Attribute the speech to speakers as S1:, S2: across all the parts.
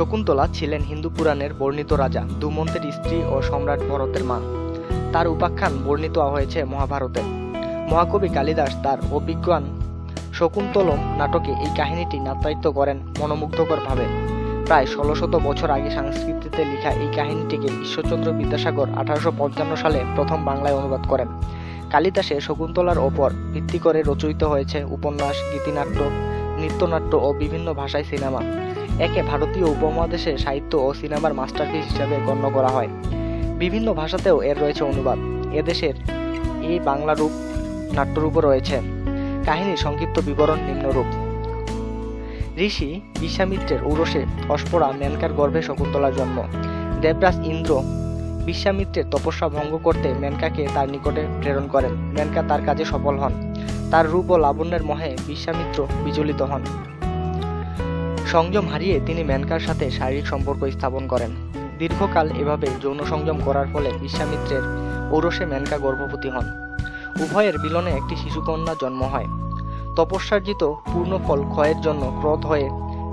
S1: শকুন্তলা ছিলেন হিন্দু পুরাণের বর্ণিত রাজা দুমন্তের স্ত্রী ও সম্রাট ভরতের মা তার উপাখ্যান বর্ণিত হয়েছে মহাভারতে মহাকবি কালিদাস তার অভিজ্ঞান শকুন্তলম নাটকে এই কাহিনীটি নাট্যায়িত্ব করেন মনোমুগ্ধকরভাবে প্রায় ষোলোশত বছর আগে সংস্কৃতিতে লেখা এই কাহিনীটিকে ঈশ্বরচন্দ্র বিদ্যাসাগর আঠারোশো সালে প্রথম বাংলায় অনুবাদ করেন কালিদাসে শকুন্তলার ওপর ভিত্তি করে রচয়িত হয়েছে উপন্যাস গীতিনাট্য নৃত্যনাট্য ও বিভিন্ন ভাষায় সিনেমা একে ভারতীয় উপমহাদেশে সাহিত্য ও সিনেমার মাস্টারপিস হিসাবে গণ্য করা হয় বিভিন্ন ভাষাতেও এর রয়েছে অনুবাদ এদেশের এই বাংলা রূপ নাট্যরূপও রয়েছে কাহিনী সংক্ষিপ্ত বিবরণ নিম্নরূপ ঋষি বিশ্বামিত্রের উরসে অস্পরা মেনকার গর্ভে শকুন্তলার জন্ম দেবরাজ ইন্দ্র বিশ্বামিত্রের তপস্যা ভঙ্গ করতে মেনকাকে তার নিকটে প্রেরণ করেন মেনকা তার কাজে সফল হন তার রূপ ও লাবণ্যের মহে বিশ্বামিত্র বিচলিত হন সংযম হারিয়ে তিনি ম্যানকার সাথে শারীরিক সম্পর্ক স্থাপন করেন দীর্ঘকাল এভাবে যৌন সংযম করার ফলে বিশ্বামিত্রের ঔরসে ম্যানকা গর্ভবতী হন উভয়ের মিলনে একটি শিশুকন্যা জন্ম হয় তপস্যার্জিত পূর্ণফল ক্ষয়ের জন্য ক্রোধ হয়ে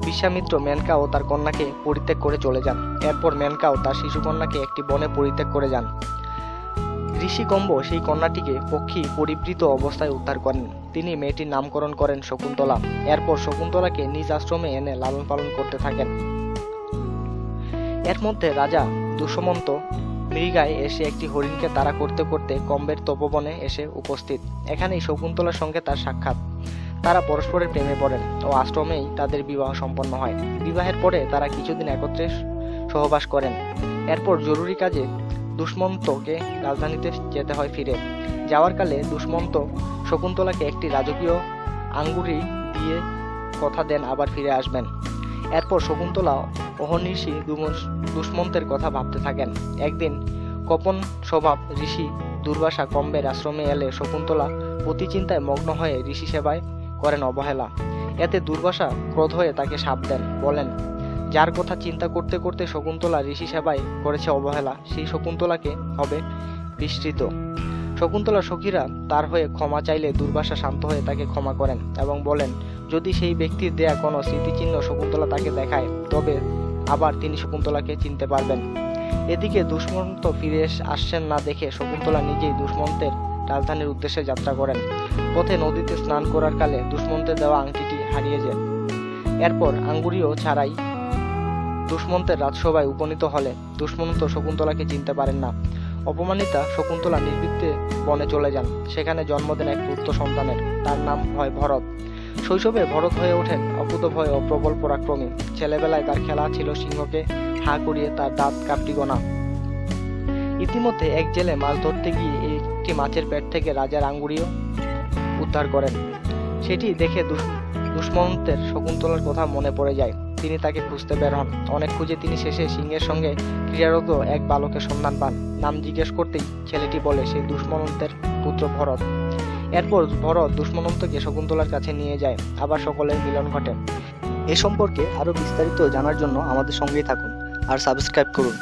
S1: বিশ্বামিত্র ম্যানকা ও তার কন্যাকে পরিত্যাগ করে চলে যান এরপর ম্যানকাও তার শিশুকন্যাকে একটি বনে পরিত্যাগ করে যান ঋষিকম্ব সেই কন্যাটিকে পক্ষী পরিবৃত অবস্থায় উদ্ধার করেন তিনি মেয়েটির নামকরণ করেন শকুন্তলা এরপর শকুন্তলাকে নিজ আশ্রমে এনে লালন পালন করতে থাকেন এর মধ্যে রাজা দুষ্মন্ত মৃগায় এসে একটি হরিণকে তাড়া করতে করতে কম্বের তপবনে এসে উপস্থিত এখানেই শকুন্তলার সঙ্গে তার সাক্ষাৎ তারা পরস্পরের প্রেমে পড়েন ও আশ্রমেই তাদের বিবাহ সম্পন্ন হয় বিবাহের পরে তারা কিছুদিন একত্রে সহবাস করেন এরপর জরুরি কাজে দুষ্মন্তকে রাজধানীতে যেতে হয় ফিরে যাওয়ার কালে দুষ্মন্ত শকুন্তলাকে একটি রাজকীয় আঙ্গুরি দিয়ে কথা দেন আবার ফিরে আসবেন এরপর শকুন্তলা অহর্নিশি দুষ্মন্তের কথা ভাবতে থাকেন একদিন কপন স্বভাব ঋষি দুর্বাসা কম্বের আশ্রমে এলে শকুন্তলা চিন্তায় মগ্ন হয়ে ঋষি সেবায় করেন অবহেলা এতে দুর্বাসা ক্রোধ হয়ে তাকে সাপ দেন বলেন যার কথা চিন্তা করতে করতে শকুন্তলা ঋষি সেবায় করেছে অবহেলা সেই শকুন্তলাকে হবে বিস্তৃত শকুন্তলা সখীরা তার হয়ে ক্ষমা চাইলে দুর্বাসা শান্ত হয়ে তাকে ক্ষমা করেন এবং বলেন যদি সেই ব্যক্তির দেয়া কোনো স্মৃতিচিহ্ন শকুন্তলা তাকে দেখায় তবে আবার তিনি শকুন্তলাকে চিনতে পারবেন এদিকে দুষ্মন্ত ফিরে আসছেন না দেখে শকুন্তলা নিজেই দুষ্মন্তের রাজধানীর উদ্দেশ্যে যাত্রা করেন পথে নদীতে স্নান করার কালে দুষ্মন্তের দেওয়া আংটিটি হারিয়ে যায় এরপর আঙ্গুরিও ছাড়াই দুষ্মন্তের রাজসভায় উপনীত হলে দুষ্মন্ত শকুন্তলাকে চিনতে পারেন না অপমানিতা শকুন্তলা নির্বৃত্তে বনে চলে যান সেখানে জন্ম দেন এক পুত্র সন্তানের তার নাম হয় ভরত শৈশবে ভরত হয়ে ওঠেন অকুত ভয় ও প্রবল পরাক্রমী ছেলেবেলায় তার খেলা ছিল সিংহকে হা করিয়ে তার দাঁত কাপটি গোনা ইতিমধ্যে এক জেলে মাছ ধরতে গিয়ে একটি মাছের পেট থেকে রাজার আঙ্গুরিও উদ্ধার করেন সেটি দেখে দুষ্মন্তের শকুন্তলার কথা মনে পড়ে যায় তিনি তাকে খুঁজতে বের হন অনেক খুঁজে তিনি শেষে সিংহের সঙ্গে ক্রীড়ারত এক বালকের সন্ধান পান নাম জিজ্ঞেস করতেই ছেলেটি বলে সে দুষ্মনন্তের পুত্র ভরত এরপর ভরত দুষ্মনন্তকে শকুন্তলার কাছে নিয়ে যায় আবার সকলের মিলন ঘটে এ সম্পর্কে আরও বিস্তারিত জানার জন্য আমাদের সঙ্গেই থাকুন আর সাবস্ক্রাইব করুন